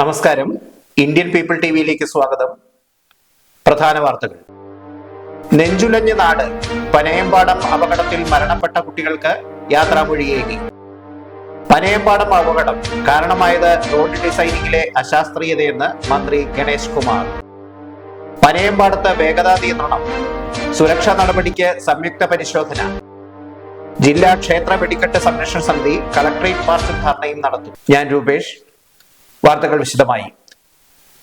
നമസ്കാരം. Indian people T വിയിലേക്ക് സ്വാഗതം. പ്രധാന വാർത്തകൾ. നെഞ്ചുലഞ്ഞ നാട് പനയമ്പാടം അപകടത്തിൽ മരണപ്പെട്ട കുട്ടികൾക്ക് യാത്രാമൊഴിയേകി. പനയമ്പാടം അപകടം കാരണമായത് റോഡ് ഡിസൈനിങ്ങിലെ അശാസ്ത്രീയതയെന്ന് മന്ത്രി ഗണേഷ് കുമാർ. പനയമ്പാടത്ത് വേഗതാ നിയന്ത്രണം. സുരക്ഷാ നടപടിക്ക് സംയുക്ത പരിശോധന. ജില്ലാ ക്ഷേത്ര വെടിക്കെട്ട് സംരക്ഷണ സമിതി കളക്ടറേറ്റ് മാർച്ച് ധർണയും നടത്തും. ഞാൻ രൂപേഷ്. വാർത്തകൾ വിശദമായി.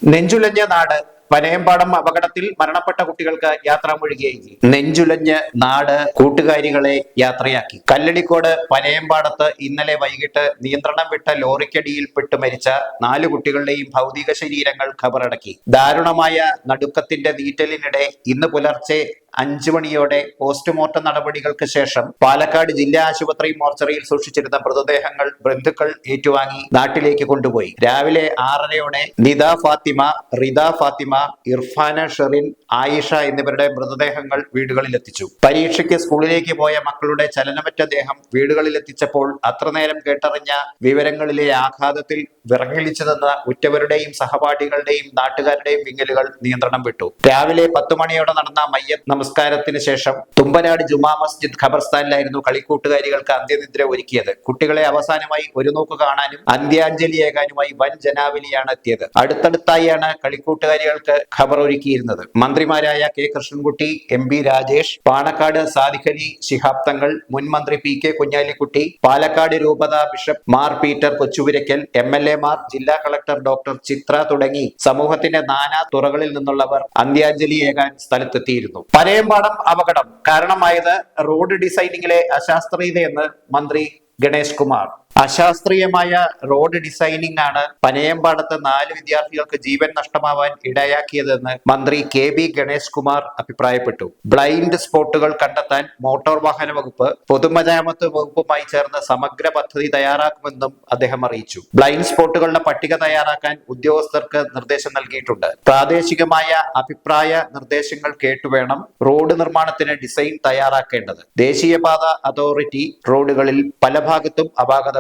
നെഞ്ചുലഞ്ഞ നാട് പനയമ്പാടം അപകടത്തിൽ മരണപ്പെട്ട കുട്ടികൾക്ക് യാത്ര യാത്രാമൊഴികയായി. നെഞ്ചുലഞ്ഞ് നാട് കൂട്ടുകാരികളെ യാത്രയാക്കി. കല്ലടിക്കോട് പനയമ്പാടത്ത് ഇന്നലെ വൈകിട്ട് നിയന്ത്രണം വിട്ട ലോറിക്കടിയിൽപ്പെട്ട് മരിച്ച നാല് കുട്ടികളുടെയും ഭൗതിക ശരീരങ്ങൾ ഖബറടക്കി. ദാരുണമായ നടുക്കത്തിന്റെ നീറ്റലിനിടെ ഇന്ന് പുലർച്ചെ അഞ്ചു മണിയോടെ പോസ്റ്റ്മോർട്ടം നടപടികൾക്ക് ശേഷം പാലക്കാട് ജില്ലാ ആശുപത്രി മോർച്ചറിയിൽ സൂക്ഷിച്ചിരുന്ന മൃതദേഹങ്ങൾ ബന്ധുക്കൾ ഏറ്റുവാങ്ങി നാട്ടിലേക്ക് കൊണ്ടുപോയി. രാവിലെ ആറരയോടെ നിദ ഫാത്തിമ റിദ ഫാത്തിമ ഇർഫാന ഷെറിൻ ആയിഷ എന്നിവരുടെ മൃതദേഹങ്ങൾ വീടുകളിലെത്തിച്ചു. പരീക്ഷയ്ക്ക് സ്കൂളിലേക്ക് പോയ മക്കളുടെ ചലനമറ്റ ദേഹം വീടുകളിലെത്തിച്ചപ്പോൾ അത്ര നേരം കേട്ടറിഞ്ഞ വിവരങ്ങളിലെ ആഘാതത്തിൽ വിറങ്ങലിച്ചതെന്ന് ഉറ്റവരുടെയും സഹപാഠികളുടെയും നാട്ടുകാരുടെയും വിങ്ങലുകൾ നിയന്ത്രണം വിട്ടു. രാവിലെ പത്തു മണിയോടെ നടന്ന മയ്യത്ത് നമസ്കാരത്തിന് ശേഷം തുമ്പനാട് ജുമാ മസ്ജിദ് ഖബർസ്ഥാനിലായിരുന്നു കളിക്കൂട്ടുകാരികൾക്ക് അന്ത്യനിദ്ര ഒരുക്കിയത്. കുട്ടികളെ അവസാനമായി ഒരു നോക്ക് കാണാനും അന്ത്യാഞ്ജലിയേകാനുമായി വൻ ജനാവലിയാണ് എത്തിയത്. അടുത്തടുത്തായാണ് കളിക്കൂട്ടുകാരികൾക്ക് ഖബർ ഒരുക്കിയിരുന്നത് മന്ത്രിമാരായ K Krishnankutty M B Rajesh Panakkad Sadiqali Shihab Thangal മുൻ മന്ത്രി പി കെ കുഞ്ഞാലിക്കുട്ടി പാലക്കാട് രൂപത bishop Mar Peter Kochupurackal M L A Mar ജില്ലാ കളക്ടർ ഡോക്ടർ ചിത്ര തുടങ്ങി സമൂഹത്തിന്റെ നാനാ തുറകളിൽ നിന്നുള്ളവർ അന്ത്യാഞ്ജലിയേകാൻ സ്ഥലത്തെത്തിയിരുന്നു. പനയമ്പാടം അപകടം കാരണമായത് റോഡ് ഡിസൈനിങ്ങിലെ അശാസ്ത്രീയതയെന്ന് മന്ത്രി ഗണേഷ് കുമാർ. അശാസ്ത്രീയമായ റോഡ് ഡിസൈനിംഗ് ആണ് പനയമ്പാടത്ത് നാല് വിദ്യാർത്ഥികൾക്ക് ജീവൻ നഷ്ടമാവാൻ ഇടയാക്കിയതെന്ന് മന്ത്രി കെ ബി ഗണേഷ് കുമാർ അഭിപ്രായപ്പെട്ടു. ബ്ലൈൻഡ് സ്പോട്ടുകൾ കണ്ടെത്താൻ മോട്ടോർ വാഹന വകുപ്പ് പൊതുമരാമത്ത് വകുപ്പുമായി ചേർന്ന് സമഗ്ര പദ്ധതി തയ്യാറാക്കുമെന്നും അദ്ദേഹം അറിയിച്ചു. ബ്ലൈൻഡ് സ്പോട്ടുകളുടെ പട്ടിക തയ്യാറാക്കാൻ ഉദ്യോഗസ്ഥർക്ക് നിർദ്ദേശം നൽകിയിട്ടുണ്ട്. പ്രാദേശികമായ അഭിപ്രായ നിർദ്ദേശങ്ങൾ കേട്ടുവേണം റോഡ് നിർമ്മാണത്തിന് ഡിസൈൻ തയ്യാറാക്കേണ്ടത്. ദേശീയപാത അതോറിറ്റി റോഡുകളിൽ പല ഭാഗത്തും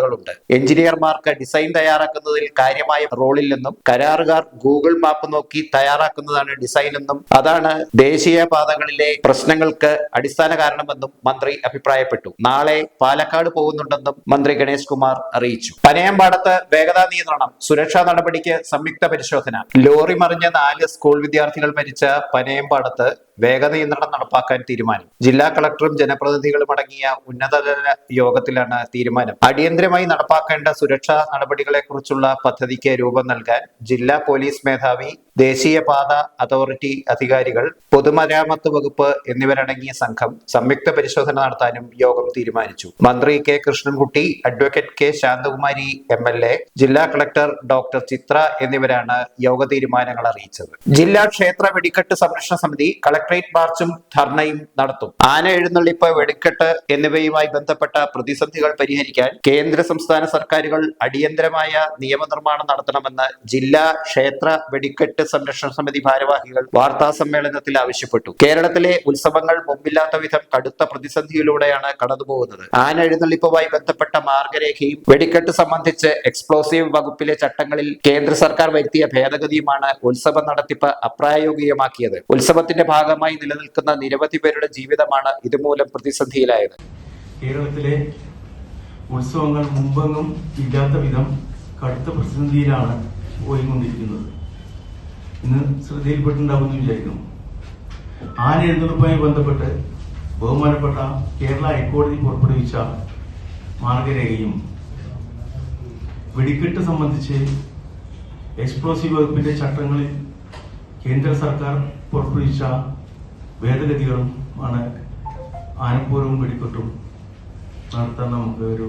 അപാകതകളുണ്ട് എഞ്ചിനീയർമാർക്ക് ഡിസൈൻ തയ്യാറാക്കുന്നതിൽ കാര്യമായ റോളില്ലെന്നും കരാറുകാർ ഗൂഗിൾ മാപ്പ് നോക്കി തയ്യാറാക്കുന്നതാണ് ഡിസൈൻ എന്നും അതാണ് ദേശീയ പാതകളിലെ പ്രശ്നങ്ങൾക്ക് അടിസ്ഥാന കാരണമെന്നും മന്ത്രി അഭിപ്രായപ്പെട്ടു. നാളെ പാലക്കാട് പോകുന്നുണ്ടെന്നും മന്ത്രി ഗണേഷ് കുമാർ അറിയിച്ചു. പനയമ്പാടത്ത് വേഗതാ നിയന്ത്രണം സുരക്ഷാ നടപടിക്ക് സംയുക്ത പരിശോധന. ലോറി മറിഞ്ഞ നാല് സ്കൂൾ വിദ്യാർത്ഥികൾ മരിച്ച പനയമ്പാടത്ത് വേഗ നടപ്പാക്കാൻ തീരുമാനം. ജില്ലാ കളക്ടറും ജനപ്രതിനിധികളും അടങ്ങിയ ഉന്നതതല യോഗത്തിലാണ് തീരുമാനം. അടിയന്തരമായി നടപ്പാക്കേണ്ട സുരക്ഷാ നടപടികളെക്കുറിച്ചുള്ള പദ്ധതിക്ക് രൂപം നൽകാൻ ജില്ലാ പോലീസ് മേധാവി ദേശീയ പാത അതോറിറ്റി അധികാരികൾ പൊതുമരാമത്ത് വകുപ്പ് എന്നിവരടങ്ങിയ സംഘം സംയുക്ത പരിശോധന നടത്താനും യോഗം തീരുമാനിച്ചു. മന്ത്രി K Krishnankutty advocate K Santhakumari M L A ജില്ലാ കളക്ടർ ഡോക്ടർ ചിത്ര എന്നിവരാണ് യോഗ തീരുമാനങ്ങൾ അറിയിച്ചത്. ജില്ലാ ക്ഷേത്ര വെടിക്കെട്ട് സംരക്ഷണ സമിതി കളക്ടറേറ്റ് മാർച്ചും ധർണയും നടത്തും. ആന എഴുന്നള്ളിപ്പ് വെടിക്കെട്ട് എന്നിവയുമായി ബന്ധപ്പെട്ട പ്രതിസന്ധികൾ പരിഹരിക്കാൻ കേന്ദ്ര സംസ്ഥാന സർക്കാരുകൾ അടിയന്തരമായ നിയമനിർമ്മാണം നടത്തണമെന്ന് ജില്ലാ ക്ഷേത്ര വെടിക്കെട്ട് സംരക്ഷണ സമിതി ഭാരവാഹികൾ വാർത്താ സമ്മേളനത്തിൽ ആവശ്യപ്പെട്ടു. കേരളത്തിലെ ഉത്സവങ്ങൾ മുമ്പില്ലാത്ത വിധം കടുത്ത പ്രതിസന്ധിയിലൂടെയാണ് കടന്നുപോകുന്നത്. ആന എഴുന്നള്ളിപ്പുമായി ബന്ധപ്പെട്ട മാർഗരേഖയും വെടിക്കെട്ട് സംബന്ധിച്ച് എക്സ്പ്ലോസീവ് വകുപ്പിലെ ചട്ടങ്ങളിൽ കേന്ദ്ര സർക്കാർ വരുത്തിയ ഭേദഗതിയുമാണ് ഉത്സവ നടത്തിപ്പ് അപ്രായോഗികമാക്കിയത്. ഉത്സവത്തിന്റെ ഭാഗമായി നിലനിൽക്കുന്ന നിരവധി പേരുടെ ജീവിതമാണ് ഇതുമൂലം പ്രതിസന്ധിയിലായത്. കേരളത്തിലെ ഉത്സവങ്ങൾ മുമ്പെങ്ങും ഇല്ലാത്ത വിധം കടുത്ത പ്രതിസന്ധിയിലാണ് പോയിക്കൊണ്ടിരിക്കുന്നത്. ഇന്ന് ശ്രദ്ധയിൽപ്പെട്ടുണ്ടാവുമെന്ന് വിചാരിക്കുന്നു. ആന എഴുന്നള്ളിപ്പുമായി ബന്ധപ്പെട്ട് ബഹുമാനപ്പെട്ട കേരള ഹൈക്കോടതി പുറപ്പെടുവിച്ച മാർഗരേഖയും വെടിക്കെട്ട് സംബന്ധിച്ച് എക്സ്പ്ലോസീവ് വകുപ്പിന്റെ ചട്ടങ്ങളിൽ കേന്ദ്ര സർക്കാർ പുറപ്പെടുവിച്ച ഭേദഗതികളും ആണ്. ആനപ്പൂരവും വെടിക്കെട്ടും നടത്താൻ നമുക്ക് ഒരു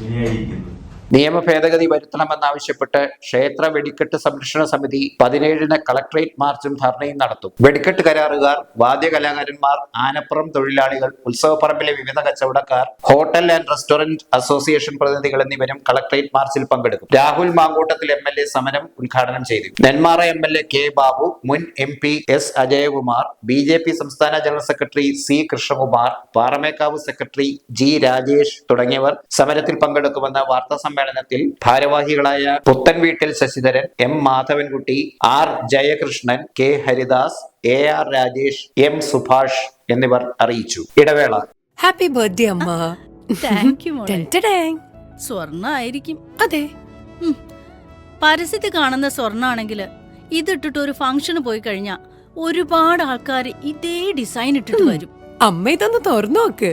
വിനയായിരിക്കുന്നത് നിയമ ഭേദഗതി വരുത്തണമെന്നാവശ്യപ്പെട്ട് ക്ഷേത്ര വെടിക്കെട്ട് സംരക്ഷണ സമിതി പതിനേഴിന് കളക്ട്രേറ്റ് മാർച്ചും ധർണയും നടത്തും. വെടിക്കെട്ട് കരാറുകാർ വാദ്യകലാകാരന്മാർ ആനപ്പുറം തൊഴിലാളികൾ ഉത്സവപ്പറമ്പിലെ വിവിധ കച്ചവടക്കാർ ഹോട്ടൽ ആൻഡ് റെസ്റ്റോറന്റ് അസോസിയേഷൻ പ്രതിനിധികൾ എന്നിവരും കളക്ട്രേറ്റ് മാർച്ചിൽ പങ്കെടുക്കും. Rahul Mamkootathil M L A സമരം ഉദ്ഘാടനം ചെയ്തു. Nenmara M L A K Babu മുൻ M P S Ajayakumar B J P സംസ്ഥാന general secretary C Krishnakumar Paramekkavu secretary G Rajesh തുടങ്ങിയവർ സമരത്തിൽ പങ്കെടുക്കുമെന്ന് വാർത്താ സമ്മേളനത്തിൽ ഭാരവാഹികളായ Puthanveettil Sasidharan M Madhavankutty R Jayakrishnan K Haridas A R Rajesh M Subhash എന്നിവർ അറിയിച്ചു. ഇടവേള. ഹാപ്പി ബർത്ത്ഡേ അമ്മ. Thank you. സ്വർണ ആയിരിക്കും അതെ. പരസ്യത്തിൽ കാണുന്ന സ്വർണാണെങ്കിൽ ഇതിട്ടിട്ട് ഒരു ഫംഗ്ഷന് പോയി കഴിഞ്ഞാ ഒരുപാട് ആൾക്കാർ ഇതേ ഡിസൈൻ ഇട്ടിട്ട് വരും. അമ്മ ഇതൊന്ന് തുറന്നു നോക്ക്.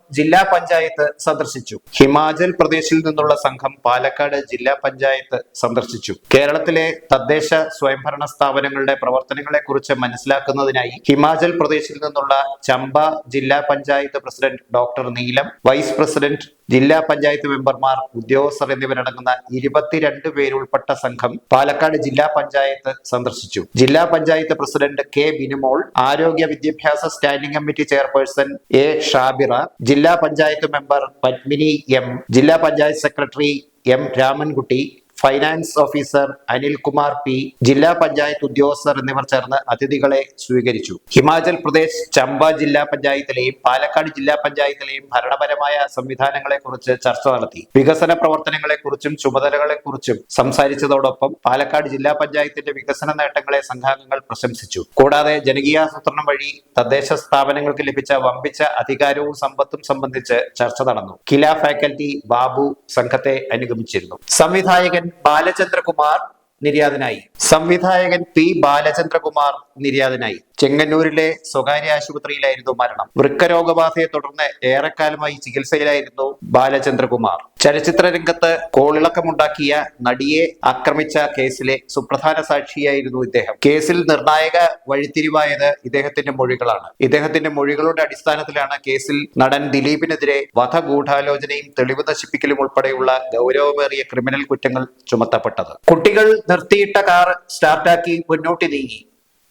ജില്ലാ പഞ്ചായത്ത് സന്ദർശിച്ചു. ഹിമാചൽ പ്രദേശിൽ നിന്നുള്ള സംഘം പാലക്കാട് ജില്ലാ പഞ്ചായത്ത് സന്ദർശിച്ചു. കേരളത്തിലെ തദ്ദേശ സ്വയംഭരണ സ്ഥാപനങ്ങളുടെ പ്രവർത്തനങ്ങളെ കുറിച്ച് മനസ്സിലാക്കുന്നതിനായി ഹിമാചൽ പ്രദേശിൽ നിന്നുള്ള ചമ്പ ജില്ലാ panchayat president doctor Neelam vice president ജില്ലാ പഞ്ചായത്ത് മെമ്പർമാർ ഉദ്യോഗസ്ഥർ എന്നിവരടങ്ങുന്ന ഇരുപത്തിരണ്ട് പേരുൾപ്പെട്ട സംഘം പാലക്കാട് ജില്ലാ പഞ്ചായത്ത് സന്ദർശിച്ചു. ജില്ലാ പഞ്ചായത്ത് പ്രസിഡന്റ് കെ ബിനുമോൾ ആരോഗ്യ വിദ്യാഭ്യാസ standing committee chairperson A Shabira ജില്ലാ പഞ്ചായത്ത് മെമ്പർ പത്മിനി എം ജില്ലാ panchayat secretary M Ramankutty finance officer Anilkumar P ജില്ലാ പഞ്ചായത്ത് ഉദ്യോഗസ്ഥർ എന്നിവർ ചേർന്ന് അതിഥികളെ സ്വീകരിച്ചു. ഹിമാചൽ പ്രദേശ് ചമ്പ ജില്ലാ പഞ്ചായത്തിലെയും പാലക്കാട് ജില്ലാ പഞ്ചായത്തിലെയും ഭരണപരമായ സംവിധാനങ്ങളെ കുറിച്ച് ചർച്ച നടത്തി. വികസന പ്രവർത്തനങ്ങളെ കുറിച്ചും ചുമതലകളെ കുറിച്ചും സംസാരിച്ചതോടൊപ്പം പാലക്കാട് ജില്ലാ പഞ്ചായത്തിന്റെ വികസന നേട്ടങ്ങളെ സംഘാംഗങ്ങൾ പ്രശംസിച്ചു. കൂടാതെ ജനകീയാസൂത്രണം വഴി തദ്ദേശ സ്ഥാപനങ്ങൾക്ക് ലഭിച്ച വമ്പിച്ച അധികാരവും സമ്പത്തും സംബന്ധിച്ച് ചർച്ച നടന്നു. കില ഫാക്കൽറ്റി ബാബു സംഘത്തെ അനുഗമിച്ചിരുന്നു. സംവിധായകൻ ബാലചന്ദ്രകുമാർ നിര്യാതനായി. സംവിധായകൻ പി ബാലചന്ദ്രകുമാർ നിര്യാതനായി. ചെങ്ങന്നൂരിലെ സ്വകാര്യ ആശുപത്രിയിലായിരുന്നു മരണം. വൃക്കരോഗബാധയെ തുടർന്ന് ഏറെക്കാലമായി ചികിത്സയിലായിരുന്നു ബാലചന്ദ്രകുമാർ. ചലച്ചിത്ര രംഗത്ത് കോളിളക്കമുണ്ടാക്കിയ നടിയെ ആക്രമിച്ച കേസിലെ സുപ്രധാന സാക്ഷിയായിരുന്നു ഇദ്ദേഹം. കേസിൽ നിർണായക വഴിത്തിരിവായത് ഇദ്ദേഹത്തിന്റെ മൊഴികളാണ്. ഇദ്ദേഹത്തിന്റെ മൊഴികളുടെ അടിസ്ഥാനത്തിലാണ് കേസിൽ നടൻ ദിലീപിനെതിരെ വധഗൂഢാലോചനയും തെളിവ് നശിപ്പിക്കലും ഉൾപ്പെടെയുള്ള ഗൗരവമേറിയ ക്രിമിനൽ കുറ്റങ്ങൾ ചുമത്തപ്പെട്ടത്. കുട്ടികൾ നിർത്തിയിട്ട കാർ സ്റ്റാർട്ടാക്കി മുന്നോട്ട് നീങ്ങി.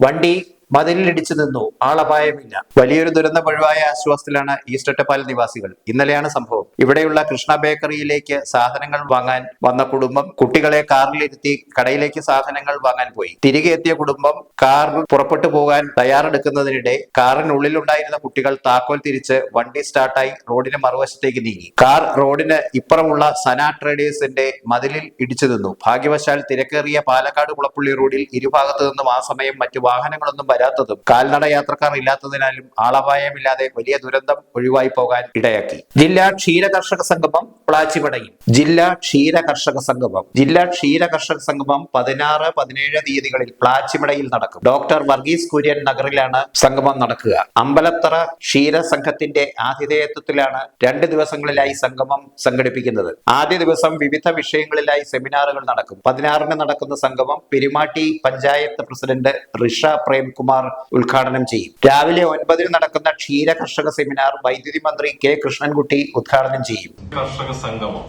വണ്ടി മതിലിടിച്ചു നിന്നു. ആളപായമില്ല. വലിയൊരു ദുരന്തം ഒഴിവായ ആശ്വാസത്തിലാണ് ഈസ്റ്റ് ഒറ്റപ്പാലം നിവാസികൾ. ഇന്നലെയാണ് സംഭവം. ഇവിടെയുള്ള കൃഷ്ണ ബേക്കറിയിലേക്ക് സാധനങ്ങൾ വാങ്ങാൻ വന്ന കുടുംബം കുട്ടികളെ കാറിലിരുത്തി കടയിലേക്ക് സാധനങ്ങൾ വാങ്ങാൻ പോയി. തിരികെ എത്തിയ കുടുംബം കാർ പുറപ്പെട്ടു പോകാൻ തയ്യാറെടുക്കുന്നതിനിടെ കാറിനുള്ളിലുണ്ടായിരുന്ന കുട്ടികൾ താക്കോൽ തിരിച്ച് വണ്ടി സ്റ്റാർട്ടായി റോഡിന് മറുവശത്തേക്ക് നീങ്ങി. കാർ റോഡിന് ഇപ്പുറമുള്ള സന ട്രേഡേഴ്സിന്റെ മതിലിൽ ഇടിച്ചു നിന്നു. ഭാഗ്യവശാൽ തിരക്കേറിയ പാലക്കാട് കുളപ്പുള്ളി റോഡിൽ ഇരുഭാഗത്തു നിന്നും ആ സമയം മറ്റു വാഹനങ്ങളൊന്നും വരാത്തതും കാൽനട യാത്രക്കാർ ഇല്ലാത്തതിനാലും ആളപായമില്ലാതെ വലിയ ദുരന്തം ഒഴിവായി പോകാൻ ഇടയാക്കി. ജില്ലാ ക്ഷീര കർഷക സംഗമം പ്ലാച്ചിമടയിൽ. ജില്ലാ ക്ഷീര കർഷക സംഗമം. ജില്ലാ ക്ഷീര കർഷക സംഗമം പതിനാറ് പതിനേഴ് തീയതികളിൽ പ്ലാച്ചിമടയിൽ നടക്കും. ഡോക്ടർ വർഗീസ് കുര്യൻ നഗറിലാണ് സംഗമം നടക്കുക. അമ്പലത്തറ ക്ഷീര സംഘത്തിന്റെ ആതിഥേയത്വത്തിലാണ് രണ്ട് ദിവസങ്ങളിലായി സംഗമം സംഘടിപ്പിക്കുന്നത്. ആദ്യ ദിവസം വിവിധ വിഷയങ്ങളിലായി സെമിനാറുകൾ നടക്കും. പതിനാറിന് നടക്കുന്ന സംഗമം പെരുമാട്ടി പഞ്ചായത്ത് പ്രസിഡന്റ് റിഷ പ്രേംകുമാർ ഉദ്ഘാടനം ചെയ്യും. രാവിലെ ഒൻപതിന് നടക്കുന്ന ക്ഷീര കർഷക സെമിനാർ വൈദ്യുതി മന്ത്രി കെ കൃഷ്ണൻകുട്ടി ഉദ്ഘാടനം ചെയ്യും. കർഷക സംഗമം.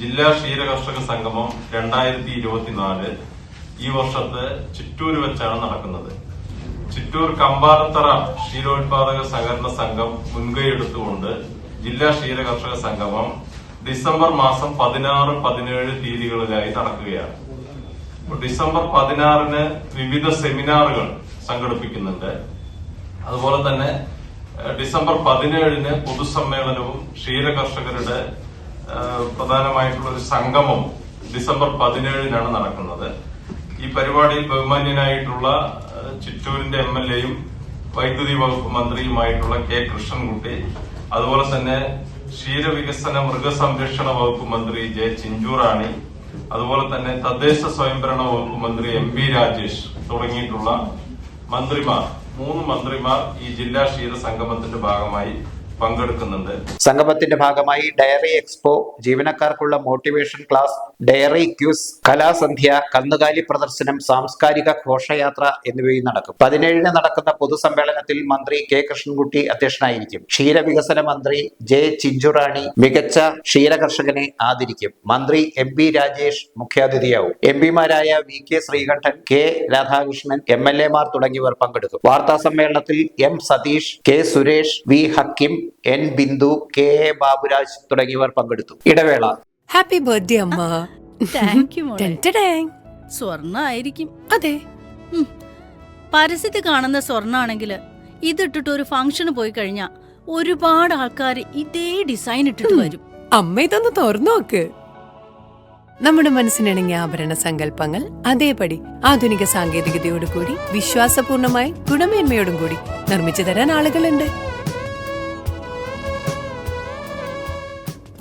ജില്ലാ ക്ഷീര കർഷക സംഗമം രണ്ടായിരത്തി ഇരുപത്തിനാല് ഈ വർഷത്തെ ചിറ്റൂർ വെച്ചാണ് നടക്കുന്നത്. ചിറ്റൂർ കമ്പാലത്തറ ക്ഷീരോത്പാദക സഹകരണ സംഘം മുൻകൈ എടുത്തുകൊണ്ട് ജില്ലാ ക്ഷീര കർഷക സംഗമം ഡിസംബർ മാസം പതിനാറ് പതിനേഴ് തീയതികളിലായി നടക്കുകയാണ്. ഡിസംബർ പതിനാറിന് വിവിധ സെമിനാറുകൾ സംഘടിപ്പിക്കുന്നുണ്ട്. അതുപോലെ തന്നെ ഡിസംബർ പതിനേഴിന് പൊതുസമ്മേളനവും ക്ഷീര കർഷകരുടെ പ്രധാനമായിട്ടുള്ള ഒരു സംഗമം ഡിസംബർ പതിനേഴിനാണ് നടക്കുന്നത്. ഈ പരിപാടിയിൽ ബഹുമാന്യനായിട്ടുള്ള ചിറ്റൂരിന്റെ എം എൽ എയും വൈദ്യുതി വകുപ്പ് മന്ത്രിയുമായിട്ടുള്ള കെ കൃഷ്ണൻകുട്ടി അതുപോലെ തന്നെ ക്ഷീരവികസന മൃഗസംരക്ഷണ വകുപ്പ് മന്ത്രി ജെ ചിഞ്ചുറാണി അതുപോലെ തന്നെ തദ്ദേശ സ്വയംഭരണ വകുപ്പ് മന്ത്രി എം രാജേഷ് തുടങ്ങിയിട്ടുള്ള മന്ത്രിമാർ മൂന്ന് മന്ത്രിമാർ ഈ ജില്ലാ ക്ഷീര സംഗമത്തിന്റെ ഭാഗമായി പങ്കെടുക്കുന്നുണ്ട്. സംഗമത്തിന്റെ ഭാഗമായി ഡയറി എക്സ്പോ ജീവനക്കാർക്കുള്ള മോട്ടിവേഷൻ ക്ലാസ് ഡയറി ക്യൂസ് കലാസന്ധ്യ കന്നുകാലി പ്രദർശനം സാംസ്കാരിക ഘോഷയാത്ര എന്നിവയും നടക്കും. പതിനേഴിന് നടക്കുന്ന പൊതുസമ്മേളനത്തിൽ മന്ത്രി കെ. കൃഷ്ണൻകുട്ടി അധ്യക്ഷനായിരിക്കും. ക്ഷീരവികസന മന്ത്രി ജെ. ചിഞ്ചുറാണി മികച്ച ക്ഷീരകർഷകനെ ആദരിക്കും. മന്ത്രി എം. പി. രാജേഷ് മുഖ്യാതിഥിയാവും. M. പിമാരായ V. K. Sreekandan K. Radhakrishnan M. L. എമാർ തുടങ്ങിയവർ പങ്കെടുക്കും. വാർത്താ സമ്മേളനത്തിൽ M. Satheesh K. Suresh V. Hakkim N Bindu K A Baburaj തുടങ്ങിയവർ പങ്കെടുത്തു. ഇടവേള. ഹാപ്പി ബർത്ത്ഡേ അമ്മ. താങ്ക് യു സ്വർണ ആയിരിക്കും അതെ. പരസ്യത്തിൽ കാണുന്ന സ്വർണാണെങ്കിൽ ഇതിട്ടിട്ട് ഒരു ഫംഗ്ഷന് പോയി കഴിഞ്ഞാ ഒരുപാട് ആൾക്കാർ ഇതേ ഡിസൈൻ ഇട്ടിട്ട് വരും. അമ്മ ഇതൊന്ന് തുറന്നു നോക്ക്. നമ്മുടെ മനസ്സിനിണങ്ങിയ ആഭരണ സങ്കല്പങ്ങൾ അതേപടി ആധുനിക സാങ്കേതികതയോടുകൂടി വിശ്വാസപൂർണമായി ഗുണമേന്മയോടും കൂടി നിർമ്മിച്ചു തരാൻ ആളുകളുണ്ട്.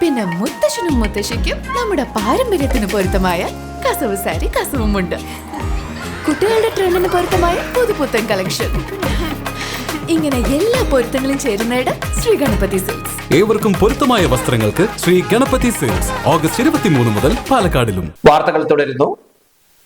പിന്നെ മുത്തശ്ശനും മുത്തശ്ശിക്കും നമ്മുടെ പാരമ്പര്യത്തിന് പൊരുത്തമായ കസവ് സാരി കസവും ഉണ്ട് കുട്ടികളുടെ ട്രെൻഡിന് പൊരുത്തമായ പുതുപുത്തൻ കളക്ഷൻ ഇങ്ങനെ എല്ലാ പൊരുത്തങ്ങളും ചേരുന്നയിടം ശ്രീ ഗണപതി സിൽക്സ് ഏവർക്കും പൊരുത്തമായ വസ്ത്രങ്ങൾക്ക് ശ്രീ ഗണപതി സെയിൽസ് ഓഗസ്റ്റ് ഇരുപത്തിമൂന്ന് മുതൽ പാലക്കാടിലും. വാർത്തകൾ തുടരുന്നു.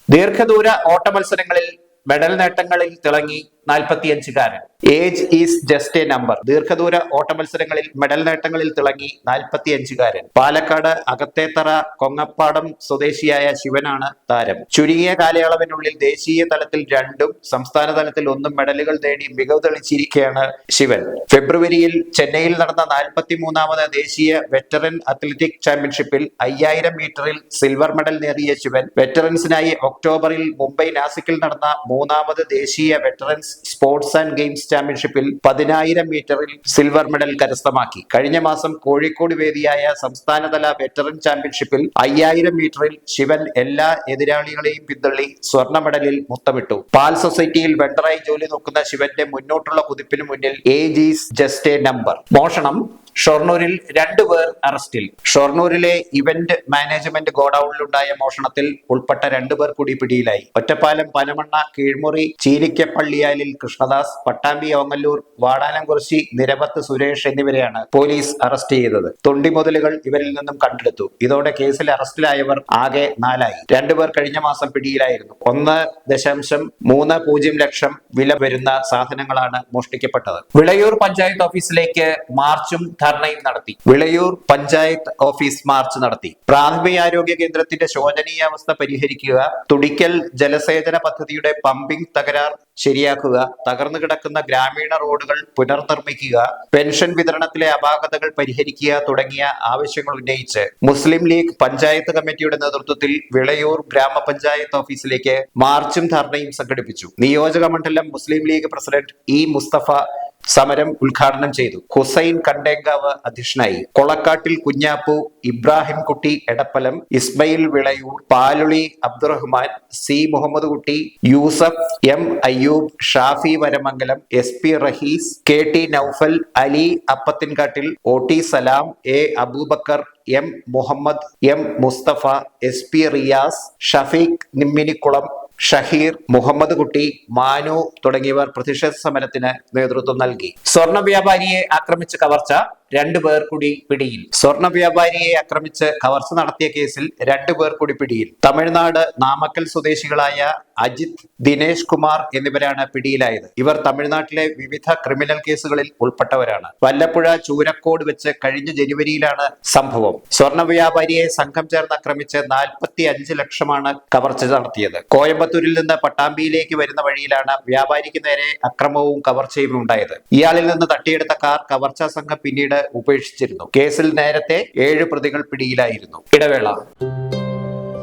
ദീർഘദൂര ഓട്ട മത്സരങ്ങളിൽ മെഡൽ നേട്ടങ്ങളിൽ തിളങ്ങി നാൽപ്പത്തിയഞ്ചുകാരൻ age is just a number ദീർഘദൂര ഓട്ട മത്സരങ്ങളിൽ മെഡൽ നേട്ടങ്ങളിൽ തിളങ്ങി നാൽപ്പത്തിയഞ്ചുകാരൻ പാലക്കാട് അകത്തേത്തറ കൊങ്ങപ്പാടം സ്വദേശിയായ ശിവനാണ് താരം. ചുരുങ്ങിയ കാലയളവിനുള്ളിൽ ദേശീയ തലത്തിൽ രണ്ടും സംസ്ഥാന തലത്തിൽ ഒന്നും മെഡലുകൾ നേടി മികവ് തെളിച്ചിരിക്കുകയാണ് ശിവൻ. ഫെബ്രുവരിയിൽ ചെന്നൈയിൽ നടന്ന നാൽപ്പത്തിമൂന്നാമത് ദേശീയ വെറ്ററൻ അത്ലറ്റിക് ചാമ്പ്യൻഷിപ്പിൽ അയ്യായിരം മീറ്ററിൽ സിൽവർ മെഡൽ നേടിയ ശിവൻ വെറ്ററൻസിനായി ഒക്ടോബറിൽ മുംബൈ നാസിക്കിൽ നടന്ന മൂന്നാമത് ദേശീയ വെറ്ററൻസ് സ്പോർട്സ് ആൻഡ് ഗെയിംസ് ചാമ്പ്യൻഷിപ്പിൽ പതിനായിരം മീറ്ററിൽ സിൽവർ മെഡൽ കരസ്ഥമാക്കി. കഴിഞ്ഞ മാസം കോഴിക്കോട് വേദിയായ സംസ്ഥാനതല വെറ്ററൻ ചാമ്പ്യൻഷിപ്പിൽ അയ്യായിരം മീറ്ററിൽ ശിവൻ എല്ലാ എതിരാളികളെയും പിന്തള്ളി സ്വർണ മെഡലിൽ മുത്തമിട്ടു. പാൽ സൊസൈറ്റിയിൽ വെണ്ടറായി ജോലി നോക്കുന്ന ശിവന്റെ മുന്നോട്ടുള്ള കുതിപ്പിന് മുന്നിൽ age is just a number. മോഷണം ഷൊർണൂരിൽ രണ്ടുപേർ അറസ്റ്റിൽ. ഷൊർണൂരിലെ ഇവന്റ് മാനേജ്മെന്റ് ഗോഡൌണിലുണ്ടായ മോഷണത്തിൽ ഉൾപ്പെട്ട രണ്ടുപേർ കൂടി പിടിയിലായി. ഒറ്റപ്പാലം പനമണ്ണ കീഴ്മുറി ചീലിക്കപ്പള്ളിയാലിൽ കൃഷ്ണദാസ് പട്ടാമ്പി ഓങ്ങല്ലൂർ വാടാനംകുറിശി നിരപത്ത് സുരേഷ് എന്നിവരെയാണ് പോലീസ് അറസ്റ്റ് ചെയ്തത്. തൊണ്ടി മുതലുകൾ ഇവരിൽ നിന്നും കണ്ടെടുത്തു. ഇതോടെ കേസിൽ അറസ്റ്റിലായവർ ആകെ നാലായി. രണ്ടുപേർ കഴിഞ്ഞ മാസം പിടിയിലായിരുന്നു. ഒന്ന് ദശാംശം മൂന്ന് പൂജ്യം ലക്ഷം വില വരുന്ന സാധനങ്ങളാണ് മോഷ്ടിക്കപ്പെട്ടത്. വിളയൂർ പഞ്ചായത്ത് ഓഫീസിലേക്ക് മാർച്ചും ധർണയും നടത്തി. വിളയൂർ പഞ്ചായത്ത് ഓഫീസ് മാർച്ച് നടത്തി. പ്രാഥമിക ആരോഗ്യ കേന്ദ്രത്തിന്റെ ശോചനീയാവസ്ഥ പരിഹരിക്കുക തുടിക്കൽ ജലസേചന പദ്ധതിയുടെ പമ്പിംഗ് തകരാർ ശരിയാക്കുക തകർന്നു കിടക്കുന്ന ഗ്രാമീണ റോഡുകൾ പുനർനിർമ്മിക്കുക പെൻഷൻ വിതരണത്തിലെ അപാകതകൾ പരിഹരിക്കുക തുടങ്ങിയ ആവശ്യങ്ങൾ ഉന്നയിച്ച് മുസ്ലിം ലീഗ് പഞ്ചായത്ത് കമ്മിറ്റിയുടെ നേതൃത്വത്തിൽ വിളയൂർ ഗ്രാമപഞ്ചായത്ത് ഓഫീസിലേക്ക് മാർച്ചും ധർണയും സംഘടിപ്പിച്ചു. നിയോജക മണ്ഡലം മുസ്ലിം ലീഗ് പ്രസിഡന്റ് ഇ മുസ്തഫ സമരം ഉദ്ഘാടനം ചെയ്തു. ഹുസൈൻ കണ്ടേങ്കാവ് അധ്യക്ഷനായി. കൊളക്കാട്ടിൽ Kunhappu Ibrahim Kutty Edappalam Ismail Vilayur Paluli Abdurahman C. Muhammad Kutty Yusuf M. Ayyub Shafi Varamangalam S. P. Rahees K. T. Noufal Ali Appathinkattil O. T. Salam A. Aboobacker M. Muhammad M. Musthafa S. P. Riyas Shafeeq Nimminikulam Shaheer Muhammad Kutty Manu തുടങ്ങിയവർ പ്രതിഷേധ സമരത്തിന് നേതൃത്വം നൽകി. സ്വർണ വ്യാപാരിയെ ആക്രമിച്ച കവർച്ച രണ്ടുപേർ കൂടി പിടിയിൽ. സ്വർണ വ്യാപാരിയെ ആക്രമിച്ച് കവർച്ച നടത്തിയ കേസിൽ രണ്ടുപേർ കൂടി പിടിയിൽ. തമിഴ്നാട് നാമക്കൽ സ്വദേശികളായ അജിത് ദിനേശ് കുമാർ എന്നിവരാണ് പിടിയിലായത്. ഇവർ തമിഴ്നാട്ടിലെ വിവിധ ക്രിമിനൽ കേസുകളിൽ ഉൾപ്പെട്ടവരാണ്. വല്ലപ്പുഴ ചൂരക്കോട് വെച്ച് കഴിഞ്ഞ ജനുവരിയിലാണ് സംഭവം. സ്വർണ വ്യാപാരിയെ സംഘം ചേർന്ന് ആക്രമിച്ച് നാൽപ്പത്തി അഞ്ച് ലക്ഷമാണ് കവർച്ച നടത്തിയത്. കോയമ്പത്തൂരിൽ നിന്ന് പട്ടാമ്പിയിലേക്ക് വരുന്ന വഴിയിലാണ് വ്യാപാരിക്ക് നേരെ അക്രമവും കവർച്ചയും ഉണ്ടായത്. ഇയാളിൽ നിന്ന് തട്ടിയെടുത്ത കാർ കവർച്ചാ സംഘം പിന്നീട് ഉപേക്ഷിച്ചിരുന്നു. കേസിൽ നേരത്തെ ഏഴ് പ്രതികൾ പിടിയിലായിരുന്നു. ഇടവേള.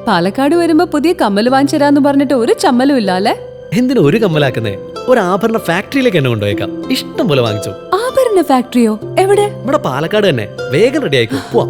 പാലക്കാട് വരുമ്പോ പുതിയ കമ്മൽ വാങ്ങിച്ചരാന്ന് പറഞ്ഞിട്ട് ഒരു ചമ്മലും ഇല്ല അല്ലേ എന്തിനു ഒരു കമ്മലാക്കുന്നേ? ഒരു ആഭരണ ഫാക്ടറിയിലേക്ക് എന്നെ കൊണ്ടുപോയേക്കാം. ഇഷ്ടം പോലെ വാങ്ങിച്ചു. ആഭരണ ഫാക്ടറിയോ? എവിടെ? ഇവിടെ പാലക്കാട് തന്നെ. വേഗം റെഡി ആയിക്കോ. പോവാം.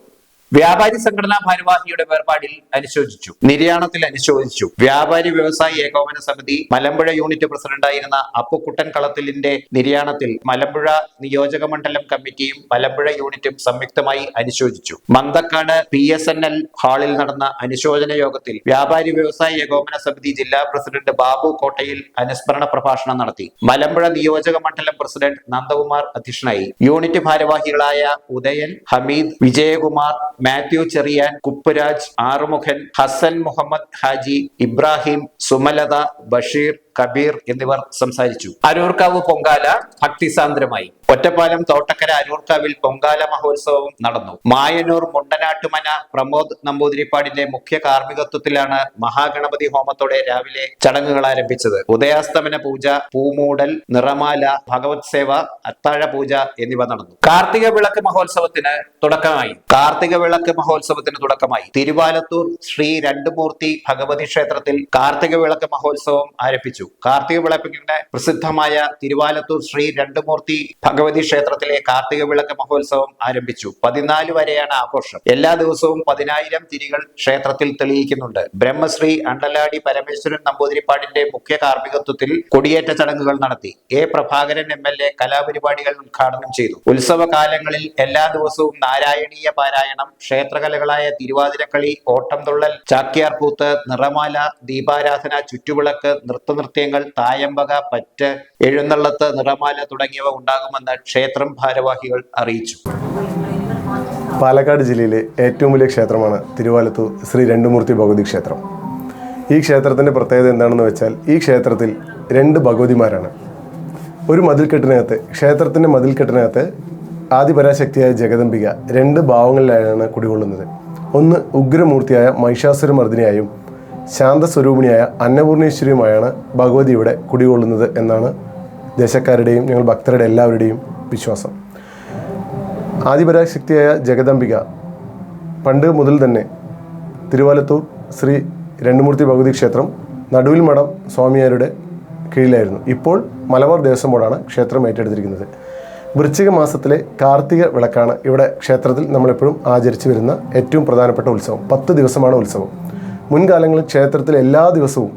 വ്യാപാരി സംഘടനാ ഭാരവാഹിയുടെ വേർപാടിൽ അനുശോചിച്ചു. നിര്യാണത്തിൽ അനുശോചിച്ചു. വ്യാപാരി വ്യവസായി ഏകോപന സമിതി മലമ്പുഴ യൂണിറ്റ് പ്രസിഡന്റായിരുന്ന അപ്പുക്കുട്ടൻ കളത്തിലിന്റെ നിര്യാണത്തിൽ മലമ്പുഴ നിയോജക മണ്ഡലം കമ്മിറ്റിയും മലമ്പുഴ യൂണിറ്റും സംയുക്തമായി അനുശോചിച്ചു. Manthakkad P S N L ഹാളിൽ നടന്ന അനുശോചന യോഗത്തിൽ വ്യാപാരി വ്യവസായി ഏകോപന സമിതി ജില്ലാ പ്രസിഡന്റ് ബാബു കോട്ടയിൽ അനുസ്മരണ പ്രഭാഷണം നടത്തി. മലമ്പുഴ നിയോജക മണ്ഡലം പ്രസിഡന്റ് നന്ദകുമാർ അധ്യക്ഷനായി. യൂണിറ്റ് ഭാരവാഹികളായ ഉദയൻ ഹമീദ് വിജയകുമാർ മാത്യു ചെറിയാൻ കുപ്പുരാജ് ആറുമുഖൻ ഹസൻ മുഹമ്മദ് ഹാജി ഇബ്രാഹിം സുമലത ബഷീർ കബീർ എന്നിവർ സംസാരിച്ചു. അരൂർക്കാവ് പൊങ്കാല ഭക്തിസാന്ദ്രമായി. ഒറ്റപ്പാലം തോട്ടക്കര അരൂർക്കാവിൽ പൊങ്കാല മഹോത്സവം നടന്നു. മായനൂർ മുണ്ടനാട്ടുമന പ്രമോദ് നമ്പൂതിരിപ്പാടിന്റെ മുഖ്യ കാർമ്മികത്വത്തിലാണ് മഹാഗണപതി ഹോമത്തോടെ രാവിലെ ചടങ്ങുകൾ ആരംഭിച്ചത്. ഉദയാസ്തമന പൂജ പൂമൂടൽ നിറമാല ഭഗവത് സേവ അത്താഴ പൂജ എന്നിവ നടന്നു. കാർത്തിക വിളക്ക് മഹോത്സവത്തിന് തുടക്കമായി. കാർത്തിക വിളക്ക് മഹോത്സവത്തിന് തുടക്കമായി. തിരുവാലത്തൂർ ശ്രീ രണ്ടുമൂർത്തി ഭഗവതി ക്ഷേത്രത്തിൽ കാർത്തിക വിളക്ക് മഹോത്സവം ആരംഭിച്ചു. കാർത്തിക വിളക്കിന്റെ പ്രസിദ്ധമായ തിരുവാലത്തൂർ ശ്രീ രണ്ടുമൂർത്തി ഭഗവതി ക്ഷേത്രത്തിലെ കാർത്തിക വിളക്ക് മഹോത്സവം ആരംഭിച്ചു. പതിനാല് വരെയാണ് ആഘോഷം. എല്ലാ ദിവസവും പതിനായിരം തിരികൾ ക്ഷേത്രത്തിൽ തെളിയിക്കുന്നുണ്ട്. ബ്രഹ്മശ്രീ അണ്ടലാടി പരമേശ്വരൻ നമ്പൂതിരിപ്പാടിന്റെ മുഖ്യ കാർമ്മികത്വത്തിൽ കൊടിയേറ്റ ചടങ്ങുകൾ നടത്തി. A Prabhakaran M L A കലാപരിപാടികൾ ഉദ്ഘാടനം ചെയ്തു. ഉത്സവകാലങ്ങളിൽ എല്ലാ ദിവസവും നാരായണീയ പാരായണം ക്ഷേത്രകലകളായ തിരുവാതിരക്കളി ഓട്ടംതുള്ളൽ ചാക്യാർകൂത്ത് നിറമാല ദീപാരാധന ചുറ്റുവിളക്ക് നൃത്തനൃത്യങ്ങൾ തായമ്പക പറ്റ് എഴുന്നള്ളത്ത് നിറമാല തുടങ്ങിയവ ഉണ്ടാകുമെന്ന് ക്ഷേത്രം ഭാരവാഹികൾ അറിയിച്ചു. പാലക്കാട് ജില്ലയിലെ ഏറ്റവും വലിയ ക്ഷേത്രമാണ് തിരുവാലത്തൂർ ശ്രീ രണ്ടുമൂർത്തി ഭഗവതി ക്ഷേത്രം. ഈ ക്ഷേത്രത്തിന്റെ പ്രത്യേകത എന്താണെന്ന് വെച്ചാൽ ഈ ക്ഷേത്രത്തിൽ രണ്ട് ഭഗവതിമാരാണ്. ഒരു മതിൽക്കെട്ടിനകത്ത് ക്ഷേത്രത്തിന്റെ മതിൽക്കെട്ടിനകത്ത് ആദിപരാശക്തിയായ ജഗദംബിക രണ്ട് ഭാവങ്ങളിലായാണ് കുടികൊള്ളുന്നത്. ഒന്ന് ഉഗ്രമൂർത്തിയായ മഹിഷാസുരമർദ്ദിനിയായും ശാന്തസ്വരൂപിണിയായ അന്നപൂർണേശ്വരിയുമായാണ് ഭഗവതി ഇവിടെ കുടികൊള്ളുന്നത് എന്നാണ് ദേശക്കാരുടെയും ഞങ്ങൾ ഭക്തരുടെ എല്ലാവരുടെയും വിശ്വാസം. ആദിപരാശക്തിയായ ജഗദംബിക പണ്ട് മുതൽ തന്നെ തിരുവാലത്തൂർ ശ്രീ രണ്ടുമൂർത്തി ഭഗവതി ക്ഷേത്രം നടുവിൽ മഠം സ്വാമിയാരുടെ കീഴിലായിരുന്നു. ഇപ്പോൾ മലബാർ ദേവസ്വം ബോർഡാണ് ക്ഷേത്രം ഏറ്റെടുത്തിരിക്കുന്നത്. വൃശ്ചിക മാസത്തിലെ കാർത്തിക വിളക്കാണ് ഇവിടെ ക്ഷേത്രത്തിൽ നമ്മളെപ്പോഴും ആചരിച്ചു വരുന്ന ഏറ്റവും പ്രധാനപ്പെട്ട ഉത്സവം. പത്ത് ദിവസമാണ് ഉത്സവം. മുൻകാലങ്ങളിൽ ക്ഷേത്രത്തിൽ എല്ലാ ദിവസവും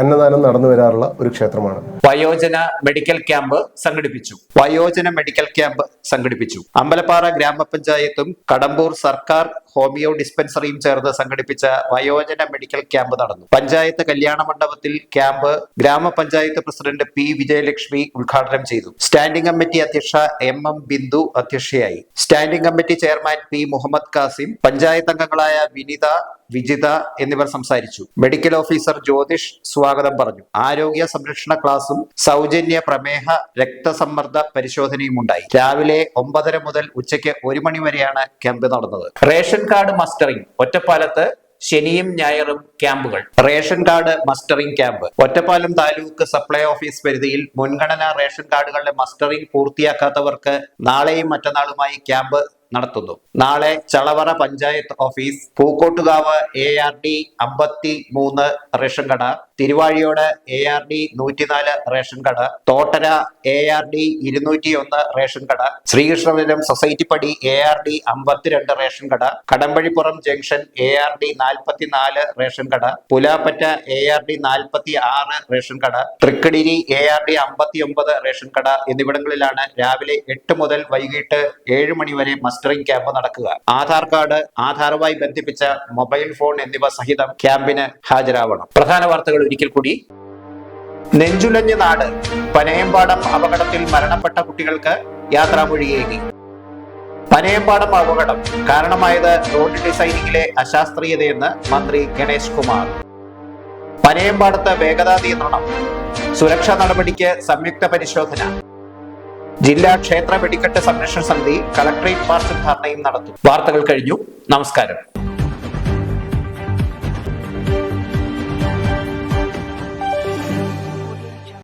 അന്നദാനം നടന്നു വരാറുള്ള ഒരു ക്ഷേത്രമാണ്. വയോജന മെഡിക്കൽ ക്യാമ്പ് സംഘടിപ്പിച്ചു. വയോജന മെഡിക്കൽ ക്യാമ്പ് സംഘടിപ്പിച്ചു. അമ്പലപ്പാറ ഗ്രാമപഞ്ചായത്തും കടമ്പൂർ സർക്കാർ ഹോമിയോ ഡിസ്പെൻസറിയും ചേർന്ന് സംഘടിപ്പിച്ച വയോജന മെഡിക്കൽ ക്യാമ്പ് നടന്നു. പഞ്ചായത്ത് കല്യാണ മണ്ഡപത്തിൽ ക്യാമ്പ് ഗ്രാമപഞ്ചായത്ത് പ്രസിഡന്റ് പി വിജയലക്ഷ്മി ഉദ്ഘാടനം ചെയ്തു. സ്റ്റാൻഡിംഗ് കമ്മിറ്റി അധ്യക്ഷ എം എം ബിന്ദു അധ്യക്ഷയായി. Standing committee chairman P Muhammad Kasim panchayat അംഗങ്ങളായ വിനിത വിജിത എന്നിവർ സംസാരിച്ചു. മെഡിക്കൽ ഓഫീസർ ജ്യോതിഷ് സ്വാഗതം പറഞ്ഞു. ആരോഗ്യ സംരക്ഷണ ക്ലാസും സൗജന്യ പ്രമേഹ രക്തസമ്മർദ്ദ പരിശോധനയും ഉണ്ടായി. രാവിലെ ഒമ്പതര മുതൽ ഉച്ചയ്ക്ക് ഒരു മണി വരെയാണ് ക്യാമ്പ് നടന്നത്. റേഷൻ കാർഡ് മസ്റ്ററിംഗ് ഒറ്റപ്പാലത്ത് ശനിയും ഞായറും ക്യാമ്പുകൾ. Ration card mustering camp Ottapalam taluk supply office പരിധിയിൽ മുൻഗണനാ റേഷൻ കാർഡുകളുടെ മസ്റ്ററിംഗ് പൂർത്തിയാക്കാത്തവർക്ക് നാളെയും മറ്റന്നാളുമായി ക്യാമ്പ് നടത്തുന്നു. നാളെ Chalavara panchayat office Pookottukavu A R D അമ്പത്തി മൂന്ന് റേഷൻ കട തിരുവാഴിയോട് എ ആർ ഡി നൂറ്റിനാല് റേഷൻ കട തോട്ടര എ ആർ ഡി ഇരുന്നൂറ്റി ഒന്ന് റേഷൻ കട ശ്രീകൃഷ്ണപുരം സൊസൈറ്റി പടി എ ആർ ഡി അമ്പത്തിരണ്ട് റേഷൻ കട Kadambazhipuram junction A R D നാൽപ്പത്തിനാല് റേഷൻ കട പുലാപ്പറ്റ എ ആർ ഡി നാൽപ്പത്തി ആറ് റേഷൻ കട തൃക്കടിരി എ ആർ ഡി അമ്പത്തി ഒമ്പത് റേഷൻ കട എന്നിവിടങ്ങളിലാണ് രാവിലെ എട്ട് മുതൽ വൈകിട്ട് ഏഴ് മണി വരെ മസ്റ്ററിംഗ് ക്യാമ്പ് നടക്കുക. ആധാർ കാർഡ് ആധാറുമായി ബന്ധിപ്പിച്ച മൊബൈൽ ഫോൺ എന്നിവ സഹിതം ക്യാമ്പിന് ഹാജരാവണം. പ്രധാന വാർത്തകൾ ഒരിക്കൽ കൂടി. നെഞ്ചുലഞ്ഞ നാട് പനയമ്പാടം അപകടത്തിൽ മരണപ്പെട്ട കുട്ടികൾക്ക് യാത്രാമൊഴിയേകി. പനയമ്പാടം അപകടം കാരണമായത് റോഡ് ഡിസൈനിങ്ങിലെ അശാസ്ത്രീയതയെന്ന് മന്ത്രി ഗണേഷ് കുമാർ. പനയമ്പാടത്ത് വേഗതാ നിയന്ത്രണം സുരക്ഷാ നടപടിക്ക് സംയുക്ത പരിശോധന. ജില്ലാ ക്ഷേത്ര വെടിക്കെട്ട് സംരക്ഷണ സമിതി കളക്ടറേറ്റ് മാർച്ചും ധർണയും നടത്തും. വാർത്തകൾ കഴിഞ്ഞു. നമസ്കാരം.